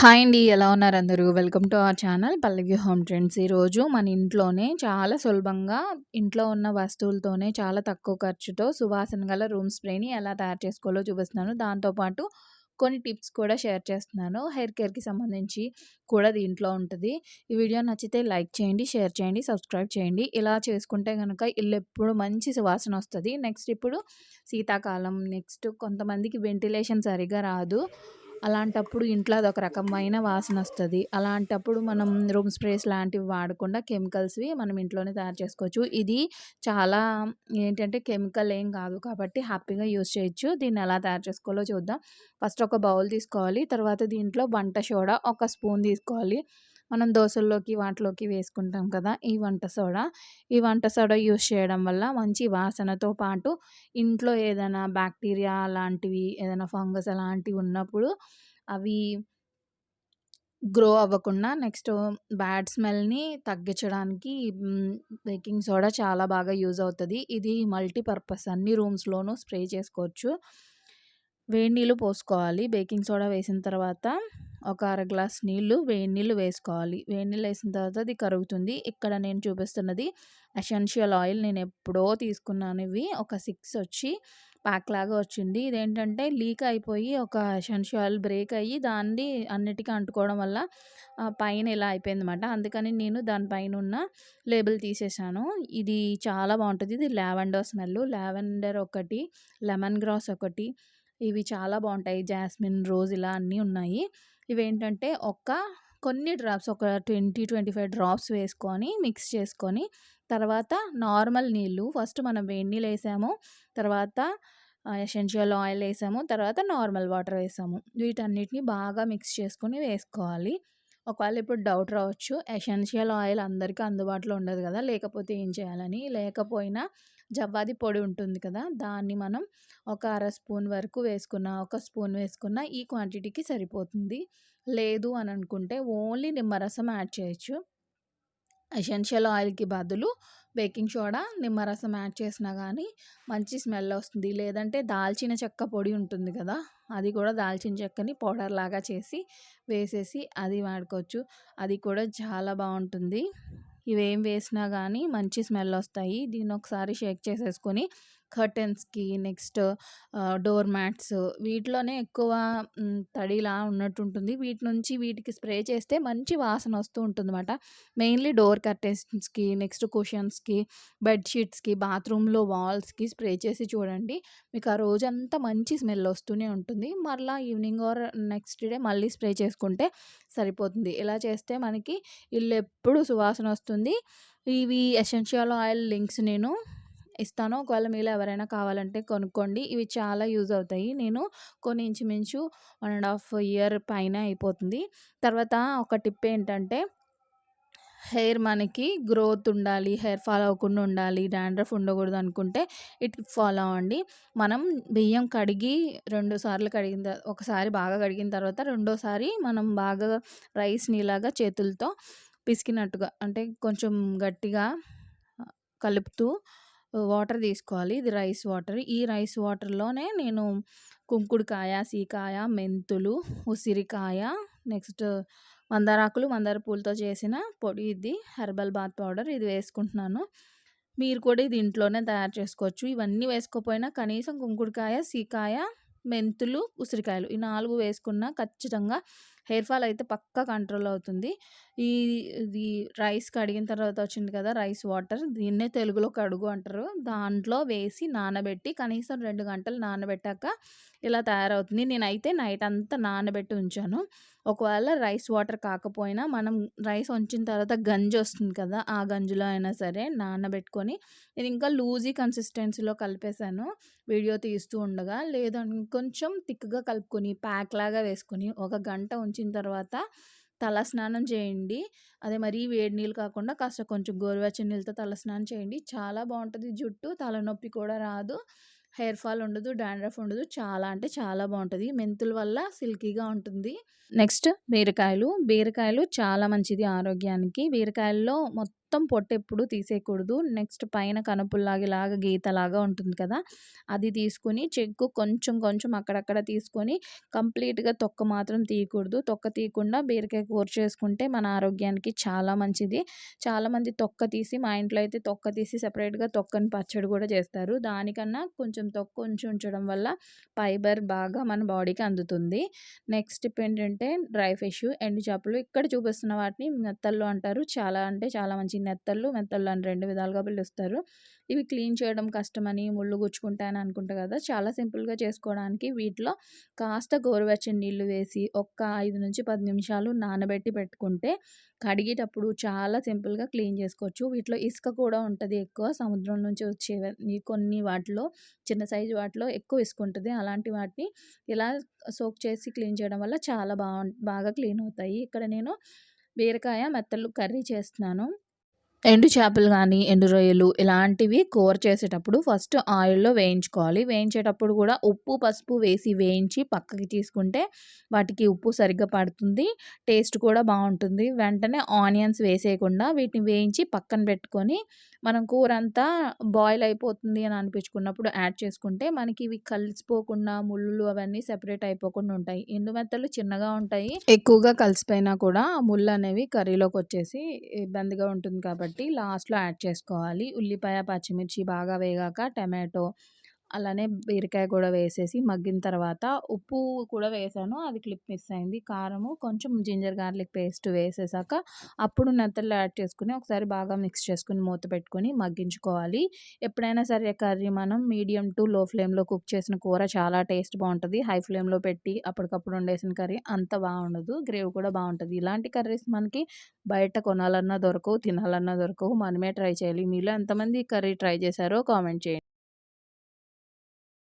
Hi అండి. ఎలా ఉన్నారు అందరూ? Welcome to our channel Pallavi home trends. ఈరోజు మన ఇంట్లోనే చాలా సులభంగా ఇంట్లో ఉన్న వస్తువులతోనే చాలా తక్కువ ఖర్చుతో సువాసన గల రూమ్ స్ప్రేని ఎలా తయారు చేసుకోవాలో చూపిస్తున్నాను. దాంతోపాటు కొన్ని టిప్స్ కూడా షేర్ చేస్తున్నాను. హెయిర్ కేర్‌కి సంబంధించి కూడా దీంట్లో ఉంటుంది ఈ వీడియో నచ్చితే లైక్ చేయండి, షేర్ చేయండి, సబ్స్క్రైబ్ చేయండి. ఇలా చేసుకుంటే కనుక ఇల్లు ఎప్పుడు మంచి సువాసన వస్తుంది నెక్స్ట్ ఇప్పుడు శీతాకాలం, నెక్స్ట్ కొంతమందికి వెంటిలేషన్ సరిగా రాదు. అలాంటప్పుడు ఇంట్లో అదొక రకమైన వాసన వస్తుంది అలాంటప్పుడు మనం రూమ్ స్ప్రేస్ లాంటివి వాడకుండా కెమికల్స్‌వి మనం ఇంట్లోనే తయారు చేసుకోవచ్చు. ఇది చాలా ఏంటంటే కెమికల్ ఏం కాదు కాబట్టి హ్యాపీగా యూజ్ చేయొచ్చు. దీన్ని ఎలా తయారు చేసుకోవాలో చూద్దాం. ఫస్ట్ ఒక బౌల్ తీసుకోవాలి. తర్వాత దీంట్లో వంట సోడా ఒక స్పూన్ తీసుకోవాలి. మనం దోశల్లోకి వాటిలోకి వేసుకుంటాం కదా! ఈ వంట సోడా. ఈ వంట సోడా యూస్ చేయడం వల్ల మంచి వాసనతో పాటు ఇంట్లో ఏదైనా బ్యాక్టీరియా అలాంటివి ఏదైనా ఫంగస్ అలాంటివి ఉన్నప్పుడు అవి గ్రో అవ్వకుండా నెక్స్ట్ బ్యాడ్ స్మెల్‌ని తగ్గించడానికి బేకింగ్ సోడా చాలా బాగా యూజ్ అవుతుంది ఇది మల్టీపర్పస్ అన్ని రూమ్స్‌లోనూ స్ప్రే చేసుకోవచ్చు. వేడి నీళ్ళు పోసుకోవాలి. బేకింగ్ సోడా వేసిన తర్వాత ఒక అర గ్లాస్ నీళ్ళు వేడి నీళ్ళు వేసుకోవాలి. వేడి నీళ్ళు వేసిన తర్వాత అది కరుగుతుంది. ఇక్కడ నేను చూపిస్తున్నది ఎసెన్షియల్ ఆయిల్. నేను ఎప్పుడో తీసుకున్నాను ఇవి. ఒక సిక్స్ వచ్చి ప్యాక్ లాగా వచ్చింది. ఇదేంటంటే లీక్ అయిపోయి ఒక ఎసెన్షియల్ ఆయిల్ బ్రేక్ అయ్యి దాన్ని అన్నిటికీ అంటుకోవడం వల్ల పైన ఇలా అయిపోయిందన్నమాట. అందుకని నేను దానిపైన ఉన్న లేబుల్ తీసేసాను. ఇది చాలా బాగుంటుంది ఇది లావెండర్ స్మెల్. లావెండర్ ఒకటి, లెమన్ గ్రాస్ ఒకటి ఇవి చాలా బాగుంటాయి జాస్మిన్, రోజ్ ఇలా అన్నీ ఉన్నాయి. ఇవేంటంటే ఒక కొన్ని డ్రాప్స్ ఒక 20, 25 డ్రాప్స్ వేసుకొని మిక్స్ చేసుకొని తర్వాత నార్మల్ నీళ్ళు ఫస్ట్ మనం వేడి నీళ్ళు వేసాము తర్వాత ఎసెన్షియల్ ఆయిల్ వేసాము తర్వాత నార్మల్ వాటర్ వేసాము. వీటన్నిటిని బాగా మిక్స్ చేసుకొని వేసుకోవాలి. ఒకవేళ ఇప్పుడు డౌట్ రావచ్చు. ఎసెన్షియల్ ఆయిల్ అందరికీ అందుబాటులో ఉండదు కదా! లేకపోతే ఏం చేయాలని. లేకపోయినా జవ్వాది పొడి ఉంటుంది కదా! దాన్ని మనం ఒక అర స్పూన్ వరకు వేసుకున్న, ఒక స్పూన్ వేసుకున్న ఈ క్వాంటిటీకి సరిపోతుంది. లేదు అని అనుకుంటే ఓన్లీ నిమ్మరసం యాడ్ చేయొచ్చు. ఎసెన్షియల్ ఆయిల్‌కి బదులు బేకింగ్ సోడా, నిమ్మరసం యాడ్ చేసినా కానీ మంచి స్మెల్ వస్తుంది. లేదంటే దాల్చిన చెక్క పొడి ఉంటుంది కదా! అది కూడా దాల్చిన చెక్కని పౌడర్ లాగా చేసి వేసేసి అది వాడుకోవచ్చు. అది కూడా చాలా బాగుంటుంది ఇవేం వేసినా కానీ మంచి స్మెల్ వస్తాయి. దీన్ని ఒకసారి షేక్ చేసేసుకొని కర్టెన్స్‌కి నెక్స్ట్ డోర్ మ్యాట్స్ వీటిలోనే ఎక్కువ తడిలా ఉన్నట్టు ఉంటుంది వీటి నుంచి వీటికి స్ప్రే చేస్తే మంచి వాసన వస్తూ ఉంటుందన్నమాట. మెయిన్‌లీ డోర్ కర్టెన్స్‌కి నెక్స్ట్ కుషన్స్‌కి, బెడ్షీట్స్కి బాత్రూంలో వాల్స్‌కి స్ప్రే చేసి చూడండి. మీకు ఆ రోజంతా మంచి స్మెల్ వస్తూనే ఉంటుంది. మరలా ఈవినింగ్ ఆర్ నెక్స్ట్ డే మళ్ళీ స్ప్రే చేసుకుంటే సరిపోతుంది. ఇలా చేస్తే మనకి ఇల్లెప్పుడు సువాసన వస్తుంది. ఇవి ఎసెన్షియల్ ఆయిల్ లింక్స్ నేను ఇస్తాను. ఒకవేళ మీలో ఎవరైనా కావాలంటే కొనుక్కోండి. ఇవి చాలా యూజ్ అవుతాయి. నేను కొన్ని ఇంచుమించు వన్ అండ్ హాఫ్ ఇయర్ పైన అయిపోతుంది. తర్వాత ఒక టిప్ ఏంటంటే హెయిర్ మనకి గ్రోత్ ఉండాలి, హెయిర్ ఫాల్ అవ్వకుండా ఉండాలి, డాండ్రఫ్ ఉండకూడదు అనుకుంటే ఇట్ ఫాలో అవ్వండి. మనం బియ్యం కడిగి రెండు సార్లు కడిగిన ఒకసారి బాగా కడిగిన తర్వాత రెండోసారి మనం బాగా రైస్‌ని ఇలాగా చేతులతో పిసికినట్టుగా అంటే కొంచెం గట్టిగా కలుపుతూ వాటర్ తీసుకోవాలి. ఇది రైస్ వాటర్. ఈ రైస్ వాటర్‌లోనే నేను కుంకుడుకాయ, సీకాయ, మెంతులు, ఉసిరికాయ నెక్స్ట్ మందారాకులు, మందార పూలతో చేసిన పొడి ఇది. హెర్బల్ బాత్ పౌడర్ ఇది వేసుకుంటున్నాను. మీరు కూడా ఇది ఇంట్లోనే తయారు చేసుకోవచ్చు. ఇవన్నీ వేసుకోకపోయినా కనీసం కుంకుడుకాయ, సీకాయ, మెంతులు, ఉసిరికాయలు ఈ నాలుగు వేసుకున్నా ఖచ్చితంగా హెయిర్ ఫాల్ అయితే పక్కా కంట్రోల్ అవుతుంది. ఈ ఇది రైస్ కడిగిన తర్వాత వచ్చింది కదా! రైస్ వాటర్ దీన్నే తెలుగులో కడుగు అంటారు. దాంట్లో వేసి నానబెట్టి కనీసం రెండు గంటలు నానబెట్టాక ఇలా తయారవుతుంది. నేనైతే నైట్ అంతా నానబెట్టి ఉంచాను. ఒకవేళ రైస్ వాటర్ కాకపోయినా మనం రైస్ వంచిన తర్వాత గంజి వస్తుంది కదా! ఆ గంజిలో అయినా సరే నానబెట్టుకొని నేను ఇంకా లూజీ కన్సిస్టెన్సీలో కలిపేసాను. వీడియో తీస్తూ ఉండగా. లేదని కొంచెం థిక్‌గా కలుపుకొని ప్యాక్ లాగా వేసుకొని ఒక గంట ఉంచిన తర్వాత తలస్నానం చేయండి. అదే మరీ వేడి నీళ్ళు కాకుండా కాస్త కొంచెం గోరువెచ్చని నీళ్ళతో తలస్నానం చేయండి. చాలా బాగుంటుంది జుట్టు. తలనొప్పి కూడా రాదు. హెయిర్ ఫాల్ ఉండదు. డాండ్రఫ్ ఉండదు. చాలా అంటే చాలా బాగుంటుంది మెంతుల వల్ల సిల్కీగా ఉంటుంది. నెక్స్ట్ బీరకాయలు. బీరకాయలు చాలా మంచిది ఆరోగ్యానికి. బీరకాయల్లో మొత్తం మొత్తం పొట్టు ఎప్పుడు తీసేయకూడదు. నెక్స్ట్ పైన కనుపుల్లాగా ఇలాగ గీతలాగా ఉంటుంది కదా అది తీసుకుని చెక్కు కొంచెం కొంచెం అక్కడక్కడ తీసుకొని కంప్లీట్గా తొక్క మాత్రం తీయకూడదు. తొక్క తీయకుండా బీరకాయ కూర చేసుకుంటే మన ఆరోగ్యానికి చాలా మంచిది. చాలామంది తొక్క తీసి మా ఇంట్లో అయితే తొక్క తీసి సపరేట్గా తొక్కని పచ్చడి కూడా చేస్తారు. దానికన్నా కొంచెం తొక్క ఉంచి ఉంచడం వల్ల ఫైబర్ బాగా మన బాడీకి అందుతుంది. నెక్స్ట్ ఏంటంటే డ్రై ఫిష్ ఎండు చేపలు ఇక్కడ చూపిస్తున్న వాటిని మెత్తల్లో అంటారు. చాలా అంటే చాలా మంచి నెత్తళ్ళు మెత్తళ్ళు అని రెండు విధాలుగా పిలుస్తారు. ఇవి క్లీన్ చేయడం కష్టమని ముళ్ళు గుచ్చుకుంటాయని అనుకుంటా కదా! చాలా సింపుల్గా చేసుకోవడానికి వీటిలో కాస్త గోరువెచ్చని నీళ్ళు వేసి ఒక్క ఐదు నుంచి పది నిమిషాలు నానబెట్టి పెట్టుకుంటే కడిగేటప్పుడు చాలా సింపుల్గా క్లీన్ చేసుకోవచ్చు. వీటిలో ఇసుక కూడా ఉంటుంది ఎక్కువ. సముద్రం నుంచి వచ్చే కొన్ని వాటిలో చిన్న సైజు వాటిలో ఎక్కువ ఇసుక ఉంటుంది. అలాంటి వాటిని ఇలా సోక్ చేసి క్లీన్ చేయడం వల్ల చాలా బాగా బాగా క్లీన్ అవుతాయి. ఇక్కడ నేను బీరకాయ మెత్తలు కర్రీ చేస్తున్నాను. ఎండు చేపలు కానీ ఎండు రొయ్యలు ఇలాంటివి కూర చేసేటప్పుడు ఫస్ట్ ఆయిల్లో వేయించుకోవాలి. వేయించేటప్పుడు కూడా ఉప్పు పసుపు వేసి వేయించి పక్కకి తీసుకుంటే వాటికి ఉప్పు సరిగ్గా పడుతుంది. టేస్ట్ కూడా బాగుంటుంది. వెంటనే ఆనియన్స్ వేసేయకుండా వీటిని వేయించి పక్కన పెట్టుకొని మనం కూర అంతా బాయిల్ అయిపోతుంది అని అనిపించుకున్నప్పుడు యాడ్ చేసుకుంటే మనకి ఇవి కలిసిపోకుండా ముళ్ళు అవన్నీ సెపరేట్ అయిపోకుండా ఉంటాయి. ఎండు మెత్తలు చిన్నగా ఉంటాయి. ఎక్కువగా కలిసిపోయినా కూడా ముళ్ళు అనేవి కర్రీలోకి వచ్చేసి ఇబ్బందిగా ఉంటుంది కాబట్టి కాబట్టి లాస్ట్లో యాడ్ చేసుకోవాలి. ఉల్లిపాయ పచ్చిమిర్చి బాగా వేగాక టమాటో అలానే బీరకాయ కూడా వేసేసి మగ్గిన తర్వాత ఉప్పు కూడా వేసాను. అది క్లిప్ మిస్ అయింది. కారము కొంచెం జింజర్ గార్లిక్ పేస్ట్ వేసేసాక అప్పుడు నత్తలు యాడ్ చేసుకుని ఒకసారి బాగా మిక్స్ చేసుకుని మూత పెట్టుకొని మగ్గించుకోవాలి. ఎప్పుడైనా సరే కర్రీ మనం మీడియం టు లో ఫ్లేమ్లో కుక్ చేసిన కూర చాలా టేస్ట్ బాగుంటుంది. హై ఫ్లేమ్లో పెట్టి అప్పటికప్పుడు వండేసిన కర్రీ అంత బాగుండదు. గ్రేవీ కూడా బాగుంటుంది. ఇలాంటి కర్రీస్ మనకి బయట కొనాలన్నా దొరకవు తినాలన్నా దొరకవు. మనమే ట్రై చేయాలి. మీలో ఎంతమంది కర్రీ ట్రై చేశారో కామెంట్ చేయండి.